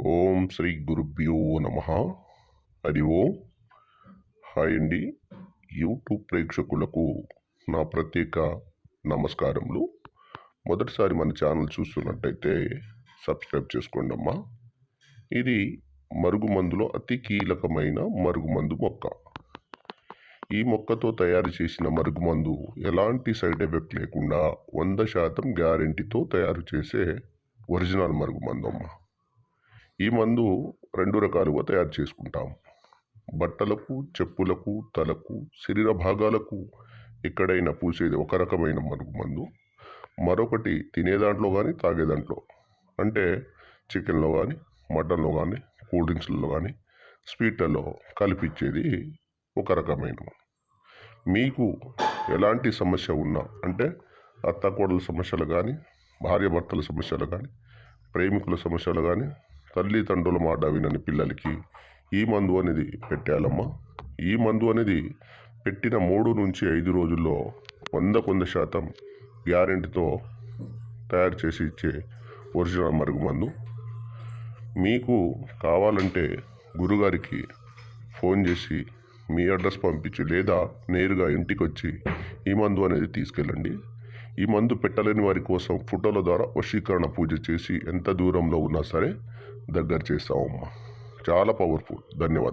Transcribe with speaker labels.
Speaker 1: ఓం శ్రీ గురుభ్యో నమ. హరి ఓం. హాయ్ అండి. యూట్యూబ్ ప్రేక్షకులకు నా ప్రత్యేక నమస్కారములు. మొదటిసారి మన ఛానల్ చూస్తున్నట్టయితే సబ్స్క్రైబ్ చేసుకోండి అమ్మా ఇది మరుగుమందులో అతి కీలకమైన మరుగుమందు మొక్క. ఈ మొక్కతో తయారు చేసిన మరుగుమందు ఎలాంటి సైడ్ ఎఫెక్ట్ లేకుండా వంద శాతం గ్యారెంటీతో తయారు చేసే ఒరిజినల్ మరుగుమందు అమ్మా. ఈ మందు రెండు రకాలుగా తయారు చేసుకుంటాం. బట్టలకు చెప్పులకు తలకు శరీర భాగాలకు ఎక్కడైనా పూసేది ఒక రకమైన మరుగుమందు మరొకటి తినే దాంట్లో కానీ తాగే దాంట్లో. అంటే చికెన్లో కానీ మటన్లో కానీ కూల్ డ్రింక్స్లో కానీ స్వీట్లలో కలిపిచ్చేది ఒక రకమైన మీకు ఎలాంటి సమస్య ఉన్నా అంటే అత్తకోడల సమస్యలు కానీ భార్యాభర్తల సమస్యలు కానీ ప్రేమికుల సమస్యలు కానీ తల్లిదండ్రుల మాట వినని పిల్లలకి ఈ మందు అనేది పెట్టాలమ్మా ఈ మందు అనేది పెట్టిన మూడు నుంచి ఐదు రోజుల్లో వంద కొంద శాతం గ్యారెంటీతో తయారు చేసి ఇచ్చే ఒరిజినల్ మరుగు మందు. మీకు కావాలంటే గురుగారికి ఫోన్ చేసి మీ అడ్రస్ పంపించి లేదా నేరుగా ఇంటికి వచ్చి ఈ మందు అనేది తీసుకెళ్ళండి. ఈ మందు పెట్టలేని వారి కోసం ఫోటోల ద్వారా వశీకరణ పూజ చేసి ఎంత దూరంలో ఉన్నా సరే దగ్గర చేస్తామమ్మా చాలా పవర్ఫుల్ ధన్యవాదాలు